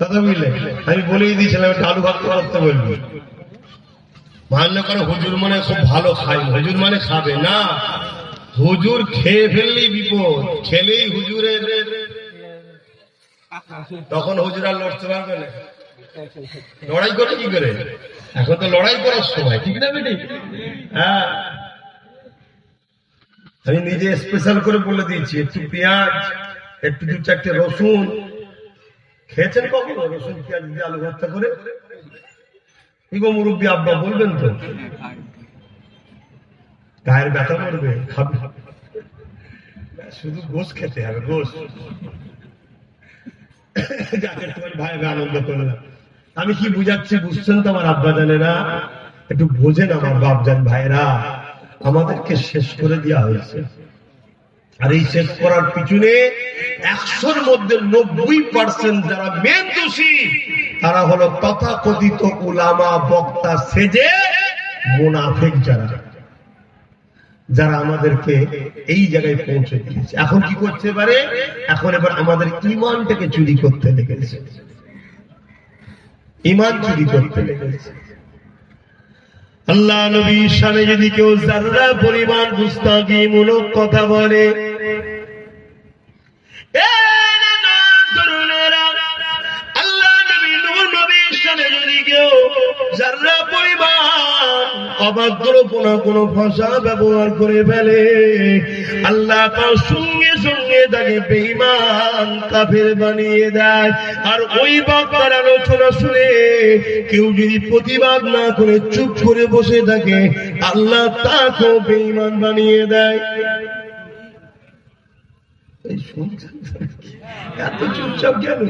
কথা বুঝলে আমি বলেই দিয়েছিলাম, একটু আলু ভাত করতে বলবি। মানলে করে হুজুর মানে খুব ভালো খাই, হুজুর মানে খাবে না। হুজুর খেয়ে ফেললেই বিপদ, খেলেই হুজুরের। তখন হুজুর আর লড়তে পারবে না। লড়াই করে কি করে? এখন তো লড়াই করার সময়, ঠিক না বেটি? হ্যাঁ। আমি নিজে স্পেশাল করে বলে দিয়েছি, একটু পেঁয়াজ, একটু দু চারটে রসুন খেয়েছেন কখনো? রসুন, পেঁয়াজ, দিয়ে আলু ভর্তা করে? ইগো মুরব্বী, আব্বা বলবেন তো? গায়ের ব্যথা করবে, খাবে। শুধু গোস খেতে হবে গোস যাকে তোমার ভাই আনন্দ করলাম। আমি কি বুঝাচ্ছি বুঝছেন তো আমার আব্বা জানে না একটু বোঝেন আমার বাপজান ভাইরা আমাদেরকে শেষ করে দেওয়া হয়েছে। আর এই শেষ করার পিছনে একশোর মধ্যে নব্বই পার্সেন্ট যারা মেন দোষী, তারা হলো তথাকথিত উলামা বক্তা, সেজে মোনাফেক যারা। যারা আমাদেরকে এই জায়গায় পৌঁছে দিয়েছে। এখন কি করতে পারে এখন এবার আমাদের ইমানটাকে চুরি করতে লেগেছে। ইমান চুরি করতে লেগেছে। আল্লাহ নবীর সামনে যদি কেউ যারা পরিমাণ গুস্তাগি মূলক কথা বলে এ না না, তরুণেরা, আল্লাহ নবী, নূর নবীর সামনে যদি কেউ যারা পরিমাণ অবাধ্যপনা ব্যবহার করে ফেলে আল্লাহ তার সঙ্গে সঙ্গে তাকে বেইমান কাফের বানিয়ে দেয় আর ওই আলোচনা শুনে কেউ যদি প্রতিবাদ না করে চুপ করে বসে থাকে আল্লাহ তাকেও বেইমান বানিয়ে দেয়। এই শুনছেন তো? এত চুপচাপ কেন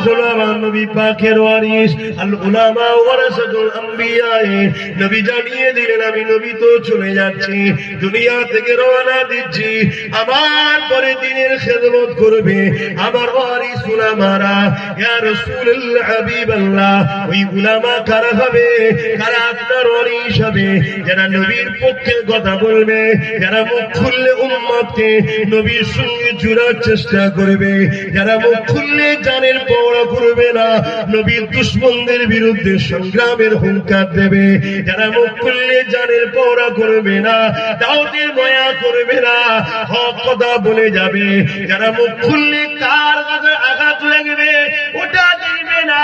হলো আমার পরে দিনের খেদমত করবে আমার ওয়ারিস ওই কারা হবে? কারা আপনার ওয়ারিস হবে? যারা নবীর পক্ষে কথা বলবে, যারা মুখ খুললে উম্মতকে নবীর সঙ্গে জুড়ার চেষ্টা করবে, যারা মুখ খুললে জানের পড়া করবে না। নবীর দুশ্মনদের বিরুদ্ধে সংগ্রামের হুঙ্কার দেবে। যারা মুখ খুললে জানের পড়া করবে না দাউদের ময়া করবে না, হক কথা বলে যাবে। যারা মুখ খুললে কার আঘাত লাগবে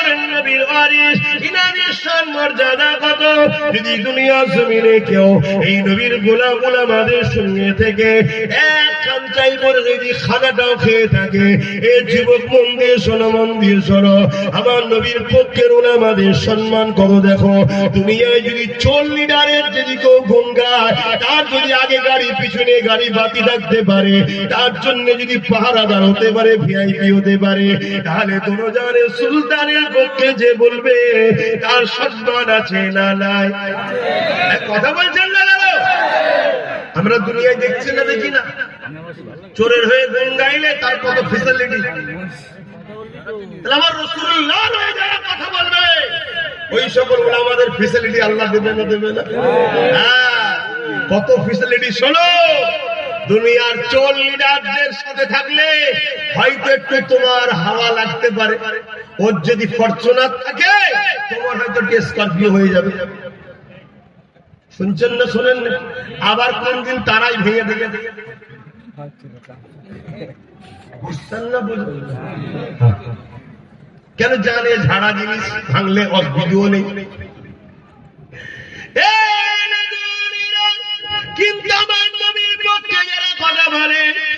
হলেন নবীর মর্যাদা কত? যদি দুনিয়া জমিনে কেউ এই নবীর থেকে এক করে যদি খেয়ে থাকে, এ যুবক আমার নবীর পক্ষের সম্মান করো, দেখো, দুনিয়ায় যদি চল লিডারের যদি কেউ গুণ তার যদি আগে গাড়ি, পিছনে গাড়ি বাতি থাকতে পারে, তার জন্য যদি পাহারাদার হতে পারে, ভিআইপি হতে পারে, তাহলে জানে সুলতানের পক্ষে যে বলবে, তার সম্মান আছে না নাই। কথা বলছেন না আমরা দুনিয়ায় দেখছি না, দেখি না। চোরের হয়ে গুণ গাইলে তার কত ফেসিলিটি আমার কথা বলবে, ওই সকল আমাদের ফেসিলিটি দেবে না দেবে না? হ্যাঁ কত ফেসিলিটি শোনো। দুনিয়ার চোর লিডারদের সাথে থাকলে হয়তো একটু তোমার হাওয়া লাগতে পারে। ওর যদি ফরচুনার থাকে, তোমার হয়তো স্করপিও হয়ে যাবে। শুনছেন না, শোনেন না? আবার কোন দিন তারাই ভেঙে ভেঙে বুঝছেন না কেন জানে ঝাড়া জিনিস ভাঙলে অসুবিধেও নেই? কিন্তু আমার নবীর পক্ষে যারা কথা বলে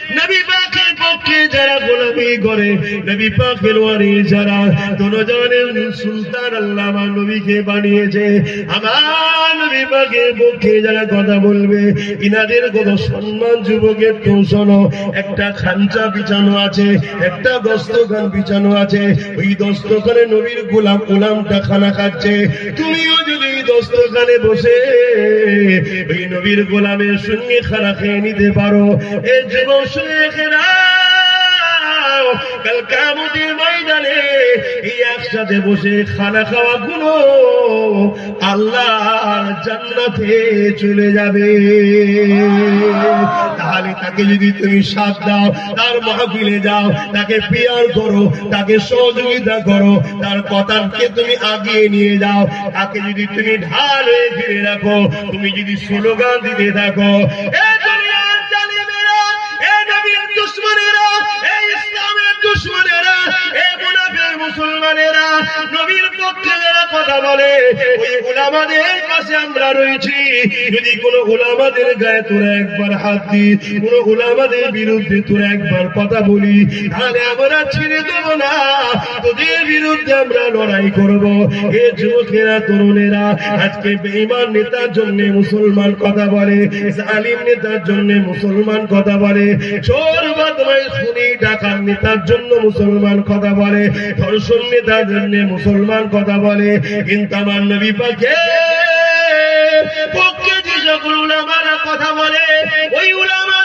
একটা খাঞ্চা বিছানো আছে, একটা দস্তখান বিছানো আছে, ওই দস্তখানে নবীর গোলাম গোলামটা খানা খাচ্ছে, তুমিও যদি দস্তখানে বসে, ওই নবীর গোলামের সঙ্গে খানা খেয়ে নিতে পারো, এ যুবক একসাথে বসে খানা খাওয়া গুলো জান্নাতে চলে যাবে। তাহলে তাকে যদি তুমি সাথ দাও, তার যাও, তাকে পিয়ার করো, তাকে সহযোগিতা করো, তার কথাকে তুমি আগিয়ে নিয়ে যাও, তাকে যদি তুমি ঢাল ফিরে রাখো, তুমি যদি স্লোগান দিতে থাকো মুসলমানেরা, নবীর পক্ষে যারা কথা বলে, ওই উলামাদের কাছে আমরা রয়েছি। যদি কোনো উলামাদের গায়ে তোরা একবার হাত দি কোনো উলামাদের বিরুদ্ধে তোরা একবার কথা বলি, তাহলে আমরা ছেড়ে দেব না। তোদের বিরুদ্ধে আমরা লড়াই করব। এ যুবকেরা, তরুণেরা, আজকে বেঈমান নেতার জন্য মুসলমান কথা বলে, জালিম নেতার জন্য মুসলমান কথা বলে, চোর বদমাই খুনি ডাকার নেতার জন্য মুসলমান কথা বলে ধর্ষণ তার জন্য মুসলমান কথা বলে, কিন্তু আমার নবী পাকে পক্ষে যে সকল উলামারা কথা বলে, ওই যে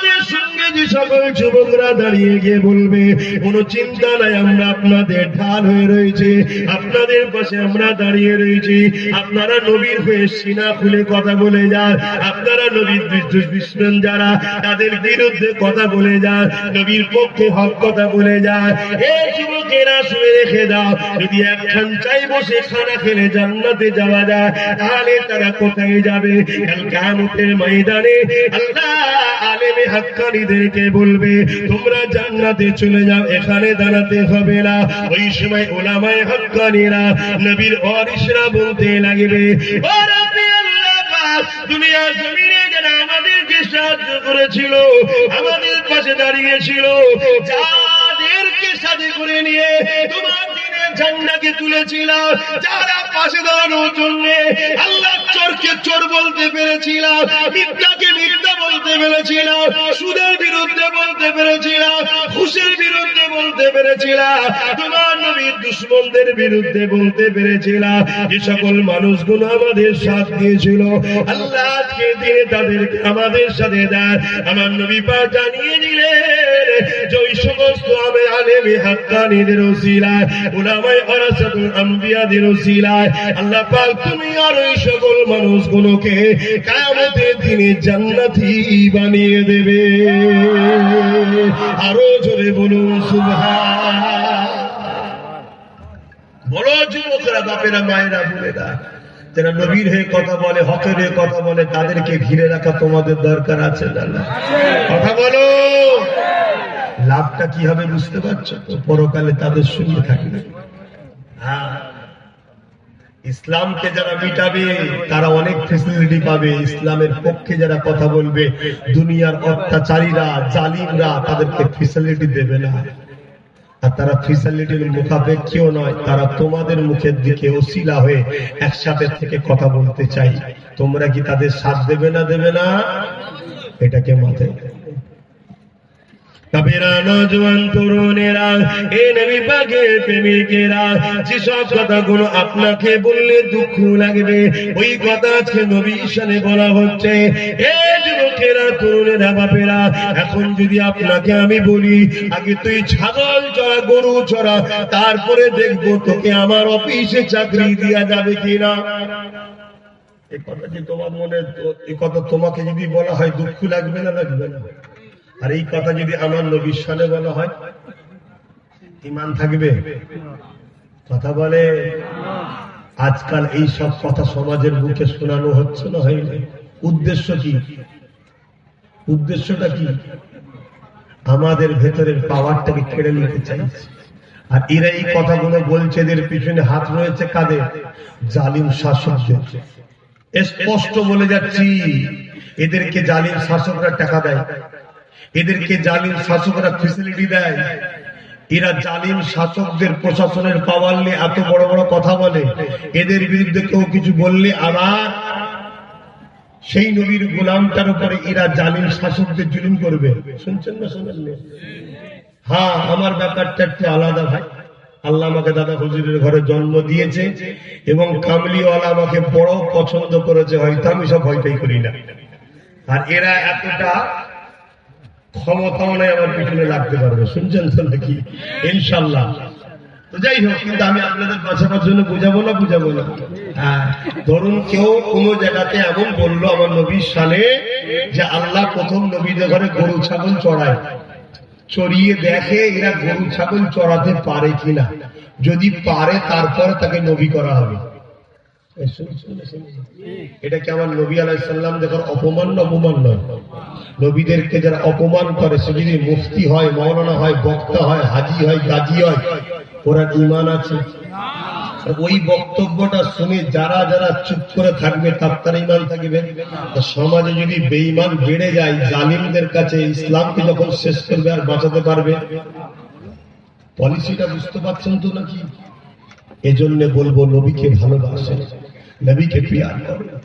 সকল যুবকরা দাঁড়িয়ে গিয়ে বলবে, কোনো চিন্তা নাই, আমরা আপনাদের ঢাল হয়ে রয়েছে, আপনাদের পাশে আমরা দাঁড়িয়ে রয়েছি। আপনারা নবীর হয়ে সিনা খুলে কথা বলে যান, আপনারা নবীর দুষ্মন যারা, তাদের বিরুদ্ধে কথা বলে যান, নবীর পক্ষে হক কথা বলে যান। এই যুবকেরা শুয়ে রেখে দাও, যদি একখান চাই বসে খানা খেলে জান্নাতে যাওয়া যায়, তাহলে তারা কোথায় যাবে? কাল কিয়ামতের ময়দানে আল্লাহ আলেমে হাক্কানিদেরকে বলবে, তোমরা জান্নাতে চলে যাও, এখানে দাঁড়াতে হবে না। ওই সময় ওলামায়ে হাক্কানিরা নবীর ওয়ারিসরা বলতে লাগবে আমাদের দাঁড়িয়েছিল, যাদেরকে সাথে করে নিয়ে তোমার ঝান্ডাকে তুলেছিল, যারা পাশে দাঁড়ানোর জন্য আল্লাহ চোরকে চোর বলতে পেরেছিলাম, মিথ্যাকে মিথ্যা বলতে পেরেছিলাম, সুদের বিরুদ্ধে বলতে পেরেছিলাম, ঘুষের বিরুদ্ধে বলতে পেরেছিলাম। তোমার দুশ্মনদের বিরুদ্ধে বলতে পেরেছিলাম। যে সকল মানুষগুলো আমাদের সাথ দিয়েছিল। আল্লাহ দিয়ে তাদেরকে আমাদের সাথে আমার নবী পা জানিয়ে জান্নাতি বানিয়ে দেবে। আরও জোরে বলুন, সুবহান। বাপেরা মায়েরা যারা নবীর হয়ে কথা বলে, হকের হয়ে কথা বলে, তাদেরকে ঘিরে রাখা তোমাদের দরকার আছে না? কথা বলো। লাভটা কি হবে বুঝতে পারছ তো? পরকালে তাদের সঙ্গে থাকবে হ্যাঁ। ইসলামকে যারা মিটাবে, তারা অনেক ফেসিলিটি পাবে। ইসলামের পক্ষে যারা কথা বলবে, দুনিয়ার অত্যাচারীরা, জালিমরা তাদেরকে ফেসিলিটি দেবে না। আর তারা মোতাবেক মুখাপেক্ষীও নয়, তারা তোমাদের মুখের দিকে ওসিলা হয়ে একসাথে থেকে কথা বলতে চাই। তোমরা কি তাদের সাথ দেবে না দেবে না? এটাকে মাথায় আপনাকে বললে দুঃখ লাগবে, ওই কথা আজকে নবী বলা হচ্ছে, এ যুবকেরা, তরুণেরা, বাপেরা, এখন যদি আপনাকে আমি বলি, আগে তুই ছাগল চড়া, গরু চড়া, তারপরে দেখব তোকে আমার অফিসে চাকরি দেওয়া যাবে কিনা? এই কথা কি তোমার মনে এই কথা তোমাকে যদি বলা হয়, দুঃখ লাগবে না লাগবে না? আর এই কথা যদি আমার নবীর সালে বলা হয়, ইমান থাকবে? কথা বলে, আজকাল এই সব কথা সমাজের মুখে শোনানো হচ্ছে না হয়নি উদ্দেশ্য কি? উদ্দেশ্যটা কি? আমাদের ভেতরের পাওয়ারটাকে কেড়ে নিতে চাইছে। আর এরা এই কথাগুলো বলছে, এদের পিছনে হাত রয়েছে কাদের? জালিম শাসকদের। স্পষ্ট বলে যাচ্ছি, এদেরকে জালিম শাসকরা টাকা দেয়। এদেরকে জালিম শাসকরা ফেসিলিটি দেয়। এরা জালিম শাসকদের প্রশাসনের পাওয়ার নিয়ে এত বড় বড় কথা বলে। এদের বিরুদ্ধে কেউ কিছু বললে আবার সেই নবীর গোলামটার উপরে এরা জালিম শাসকদের জুলুম করবে। শুনছেন না শুনছেন না? হ্যাঁ আমার ব্যাপারটা একটু আলাদা ভাই। আল্লাহ আমাকে দাদা হুজুরের ঘরে জন্ম দিয়েছে এবং কামলিওয়ালা আমাকে বড় পছন্দ করেছে, হয়তো আমি সব ভয়টাই করি না। আর এরা এতটা ক্ষমতাও নেই আমার পিছনে লাগতে পারবে শুনছেন তো নাকি? ইনশাল্লাহ। তো যাই হোক কিন্তু আমি আপনাদের বাঁচানোর জন্য বুঝাবো না বুঝাবো না? হ্যাঁ, ধরুন কেউ কোনো জায়গাতে এমন বলল আমার নবীর সালে যে আল্লাহ প্রথম নবীদের ঘরে গরু ছাগল চড়ায়। চড়িয়ে দেখে এরা গরু ছাগল চড়াতে পারে কিনা? যদি পারে তারপরে তাকে নবী করা হবে এই শুনুন, শুনুন, শুনুন। এটা কি আমার নবী আলাইসাল্লাম দেখার অপমান না অপমান নয়? নবীদেরকে যারা অপমান করে, সে যদি মুফতি হয় মৌলানা হয়, বক্তা হয়, হাজি হয়, গাজী হয়, ওরা ইমান আছে। ওই বক্তব্যটা শুনে যারা যারা চুপ করে থাকবে, তার তার ইমান থাকবে। সমাজে যদি বেঈমান বেড়ে যায়, জালিমদের কাছে ইসলামকে যখন শেষ করবে আর বাঁচাতে পারবে। পলিসিটা বুঝতে পারছেন তো নাকি? এজন্য বলব, নবীকে ভালোবাসে نبی کے پیار کرو